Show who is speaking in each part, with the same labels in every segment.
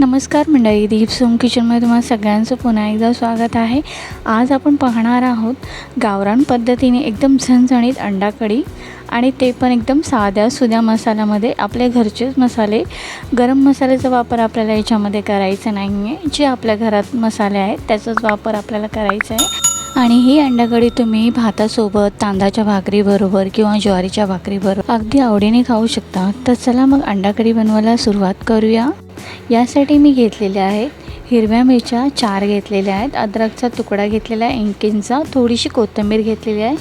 Speaker 1: नमस्कार मंडळी दीप सोम किचनमध्ये तुम्हाला सगळ्यांचं पुन्हा एकदा स्वागत आहे. आज आपण पाहणार आहोत गावरान पद्धतीने एकदम झणझणीत अंडा कढी आणि ते पण एकदम साध्या सुध्या मसाल्यामध्ये. आपल्या घरचेच मसाले गरम मसाल्याचा वापर आपल्याला याच्यामध्ये करायचा नाही आहे जे आपल्या घरात मसाले आहेत त्याचाच वापर आपल्याला करायचा आहे. आणि ही अंडाकढी तुम्ही भातासोबत तांदळाच्या भाकरीबरोबर किंवा ज्वारीच्या भाकरीबरोबर अगदी आवडीने खाऊ शकता. तर चला मग अंडाकढी बनवायला सुरुवात करूया. यासाठी मी घेतलेले आहेत हिरव्या मिरच्या चार घेतलेल्या आहेत अद्रकचा तुकडा घेतलेला आहे इंकिंचा थोडीशी कोथिंबीर घेतलेली आहे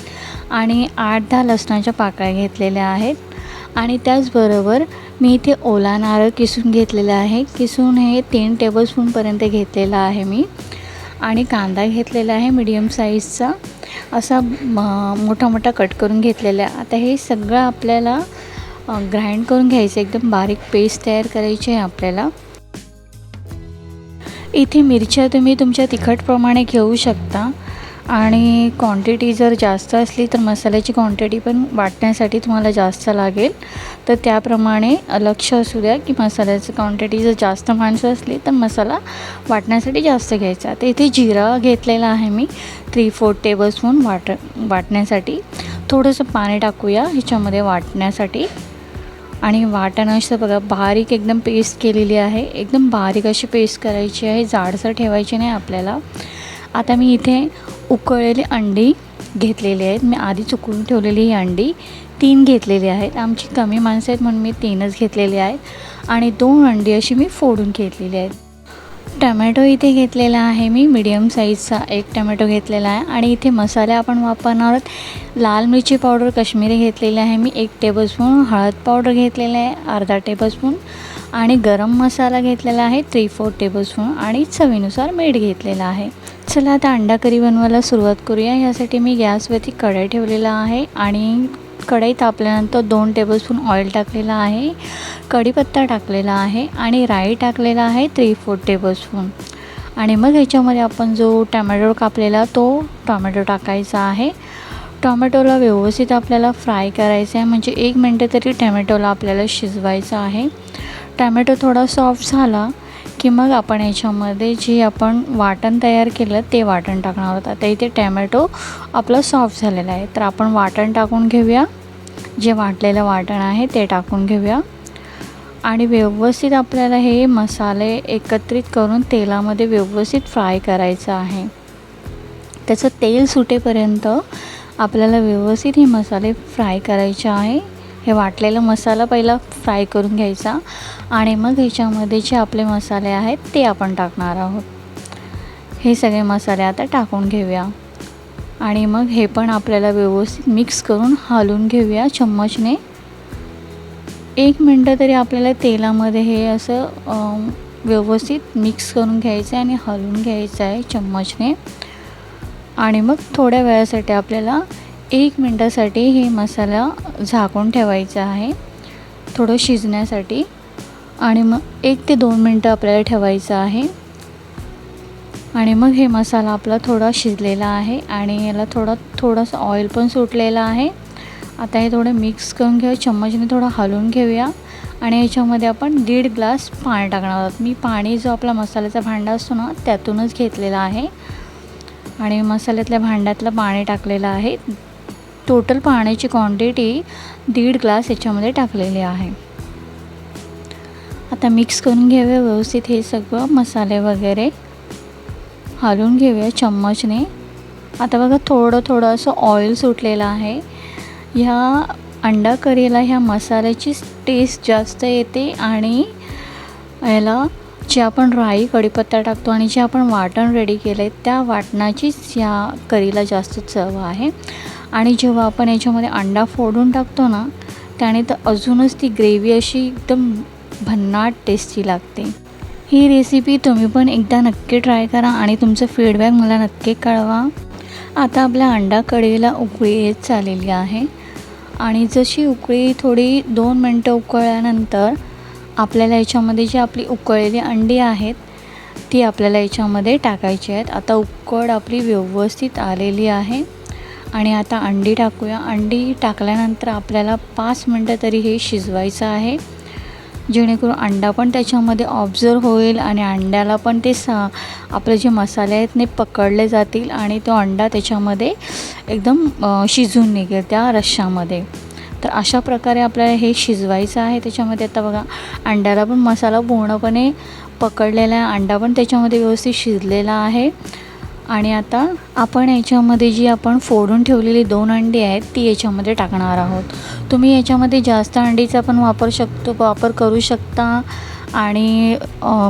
Speaker 1: आणि आठ दहा लसणाच्या पाकळ्या घेतलेल्या आहेत. आणि त्याचबरोबर मी इथे ओला नारळ किसून घेतलेला आहे. किसून हे तीन टेबलस्पूनपर्यंत घेतलेला आहे मी. आणि कांदा घेतलेला आहे मीडियम साईजचा असा मोठा मोठा कट करून घेतलेला आहे. आता हे सगळं आपल्याला ग्राइंड करून घ्यायचं. एकदम बारीक पेस्ट तयार करायची आहे आपल्याला. इथे मिरच्या तुम्ही तुमच्या तिखटप्रमाणे घेऊ शकता. आणि क्वांटिटी जर जास्त असली तर मसाल्याची क्वांटिटी पण वाटण्यासाठी तुम्हाला जास्त लागेल. तर त्याप्रमाणे लक्ष असू द्या की मसाल्याची क्वांटिटी जर जास्त माणसं असली तर मसाला वाटण्यासाठी जास्त घ्यायचा. तर इथे जिरा घेतलेला आहे मी थ्री फोर टेबलस्पून वाट वाटण्यासाठी. थोडंसं पाणी टाकूया ह्याच्यामध्ये वाटण्यासाठी. आणि वाटण असं बघा बारीक एकदम पेस्ट केलेली आहे. एकदम बारीक अशी पेस्ट करायची आहे. जाडसर ठेवायची नाही आपल्याला. आता मी इथे उकळलेली अंडी घेतलेली आहेत. मी आधीच उकळून ठेवलेली ही अंडी. तीन घेतलेली आहेत. आमची कमी माणसं आहेत म्हणून मी तीनच घेतलेली आहेत. आणि दोन अंडी अशी मी फोडून घेतलेली आहेत. टमॅटो इथे घेतलेला आहे मी. मीडियम साईजचा एक टमॅटो घेतलेला आहे. आणि इथे मसाले आपण वापरणार आहोत. लाल मिरची पावडर कश्मीरी घेतलेली आहे मी. एक टेबलस्पून. हळद पावडर घेतलेला आहे. अर्धा टेबलस्पून. आणि गरम मसाला घेतलेला आहे थ्री फोर टेबलस्पून आणि चवीनुसार मीठ घेतलेलं आहे. चला आता अंडा करी बनवायला सुरुवात करूया. यासाठी मी गॅसवरती कढई ठेवलेला आहे आणि कढई तापल्यानंतर दोन टेबलस्पून ऑइल टाकलेलं आहे कढीपत्ता टाकलेला आहे आणि राई टाकलेला आहे थ्री फोर टेबलस्पून आणि मग ह्याच्यामध्ये आपण जो टमॅटो कापलेला तो टॉमॅटो टाकायचा आहे. टॉमॅटोला व्यवस्थित आपल्याला फ्राय करायचं आहे. म्हणजे एक मिनटं तरी टमॅटोला आपल्याला शिजवायचं आहे. टॅमॅटो थोडा सॉफ्ट झाला की मग आपण याच्यामध्ये जे आपण वाटण तयार केलं ते वाटण टाकणार होतं आता इथे टॅमॅटो आपलं सॉफ्ट झालेला आहे. तर आपण वाटण टाकून घेऊया. जे वाटलेलं वाटण आहे ते टाकून घेऊया. आणि व्यवस्थित आपल्याला हे मसाले एकत्रित करून तेलामध्ये व्यवस्थित फ्राय करायचं आहे. त्याचं तेल सुटेपर्यंत आपल्याला व्यवस्थित हे मसाले फ्राय करायचे आहे. हे वाटलेला मसाला पहिला फ्राय करून घ्यायचा आणि मग ह्याच्यामध्ये जे आपले मसाले आहेत ते आपण टाकणार आहोत. हे सगळे मसाले आता टाकून घेऊया. आणि मग हे पण आपल्याला व्यवस्थित मिक्स करून हलवून घेऊया चम्मचने. एक मिनटं तरी आपल्याला तेलामध्ये हे असं व्यवस्थित मिक्स करून घ्यायचं आहे आणि हलवून घ्यायचं आहे चम्मचने. आणि मग थोड्या वेळासाठी आपल्याला एक मिनटासाठी हे मसाला झाकून ठेवायचा आहे. थोडं शिजण्यासाठी. आणि मग एक ते दोन मिनटं आपल्याला ठेवायचं आहे. आणि मग हे मसाला आपला थोडा शिजलेला आहे आणि याला थोडा थोडंसं ऑइल पण सुटलेला आहे. आता हे थोडं मिक्स करून घेऊया. चम्मचने थोडं हलवून घेऊया. आणि याच्यामध्ये आपण दीड ग्लास पाणी टाकणार आहोत. मी पाणी जो आपला मसाल्याचा भांडा असतो ना त्यातूनच घेतलेला आहे. आणि मसाल्यातल्या भांड्यातलं पाणी टाकलेलं आहे. टोटल पाण्याची क्वांटिटी दीड ग्लास याच्यामध्ये टाकलेली आहे. आता मिक्स करून घेऊया व्यवस्थित हे सगळं. मसाले वगैरे हलवून घेऊया चम्मचने. आता बघा थोडं थोडं असं ऑइल सुटलेलं आहे. ह्या अंडा करीला ह्या मसाल्याची टेस्ट जास्त येते आणि याला जे आपण राई कढीपत्ता टाकतो आणि जे आपण वाटण रेडी केलं आहे त्या वाटणाचीच ह्या करीला जास्त चव आहे. आणि जेव्हा आपण याच्यामध्ये अंडा फोडून टाकतो ना त्याने तर अजूनच ती ग्रेव्ही अशी एकदम भन्नाट टेस्टी लागते. ही रेसिपी तुम्ही पण एकदा नक्की ट्राय करा आणि तुमचं फीडबॅक मला नक्की कळवा. आता आपल्या अंडा कढीला उकळी येत चाललेली आहे. आणि जशी उकळी थोडी दोन मिनटं उकळल्यानंतर आपल्याला याच्यामध्ये जी आपली उकळलेली अंडी आहेत ती आपल्याला याच्यामध्ये टाकायची आहेत. आता उकळ आपली व्यवस्थित आलेली आहे. आणि आता अंडी टाकूया. अंडी टाकल्यानंतर आपल्याला पाच मिनटं तरी हे शिजवायचं आहे. जेणेकरून अंडा पण त्याच्यामध्ये ऑब्झर्व होईल आणि अंड्याला पण ते सा आपले जे मसाले आहेत ते पकडले जातील आणि तो अंडा त्याच्यामध्ये एकदम शिजून निघेल त्या रश्श्यामध्ये. तर अशा प्रकारे आपल्याला हे शिजवायचं आहे. त्याच्यामध्ये आता बघा अंड्याला पण मसाला पूर्णपणे पकडलेला आहे. अंडा पण त्याच्यामध्ये व्यवस्थित शिजलेला आहे. आणि आता आपण याच्यामध्ये जी आपण फोडून ठेवलेली दोन अंडी आहेत ती याच्यामध्ये टाकणार आहोत. तुम्ही याच्यामध्ये जास्त अंडीचा पण वापर शकतो वापर करू शकता आणि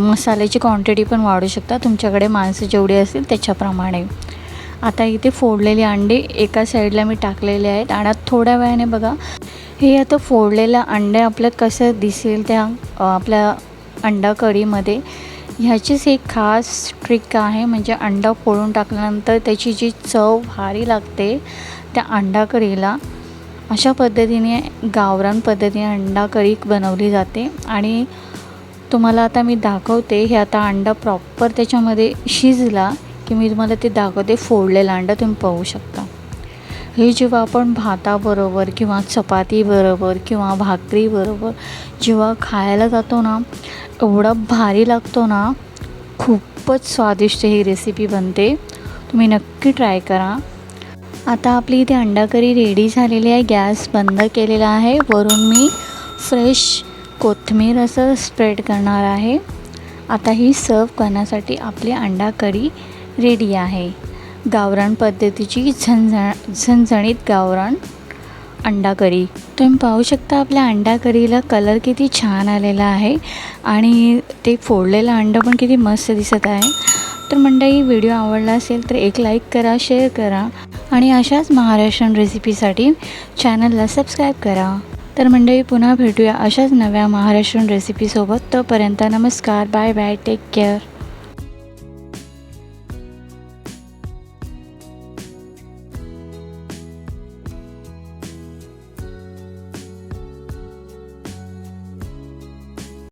Speaker 1: मसाल्याची क्वांटिटी पण वाढू शकता. तुमच्याकडे माणसं जेवढी असतील त्याच्याप्रमाणे. आता इथे फोडलेले अंडे एका साईडला मी टाकलेले आहेत आणि थोड्या वेळाने बघा हे आता फोडलेलं अंडे आपल्या कसं दिसेल त्या आपल्या अंडा कढीमध्ये ह्याचीच एक खास ट्रिक आहे म्हणजे अंडा फोडून टाकल्यानंतर त्याची जी चव भारी लागते त्या अंडा कढीला अशा पद्धतीने गावरान पद्धतीने अंडा करी बनवली जाते. आणि तुम्हाला आता मी दाखवते हे आता अंडा प्रॉपर त्याच्यामध्ये शिजला की मी तुम्हाला ते दाखवते फोडलेला अंडा तुम्ही पाहू शकता. हे जेव्हा आपण भाताबरोबर किंवा चपातीबरोबर किंवा भाकरीबरोबर जेव्हा खायला जातो ना एवढा भारी लागतो ना खूपच स्वादिष्ट ही रेसिपी बनते. तुम्ही नक्की ट्राय करा. आता आपली इथे अंडा करी रेडी झालेली आहे गॅस बंद केलेला आहे. वरून मी फ्रेश कोथिंबीर असं स्प्रेड करणार आहे. आता ही सर्व करण्यासाठी आपली अंडा करी रेडी आहे. गावरान पद्धतीची झणझण झणझणीत गावरान. अंडा करी तुम्ही पाहू शकता आपल्या अंडा करीला कलर किती छान आलेला आहे आणि ते फोडलेलं अंडं पण किती मस्त दिसत आहे. तर मंडळी व्हिडिओ आवडला असेल तर एक लाईक करा शेअर करा आणि अशाच महाराष्ट्रीयन रेसिपीसाठी चॅनलला सबस्क्राईब करा. तर मंडळी पुन्हा भेटूया अशाच नव्या महाराष्ट्रीयन रेसिपीसोबत तोपर्यंत नमस्कार बाय बाय टेक केअर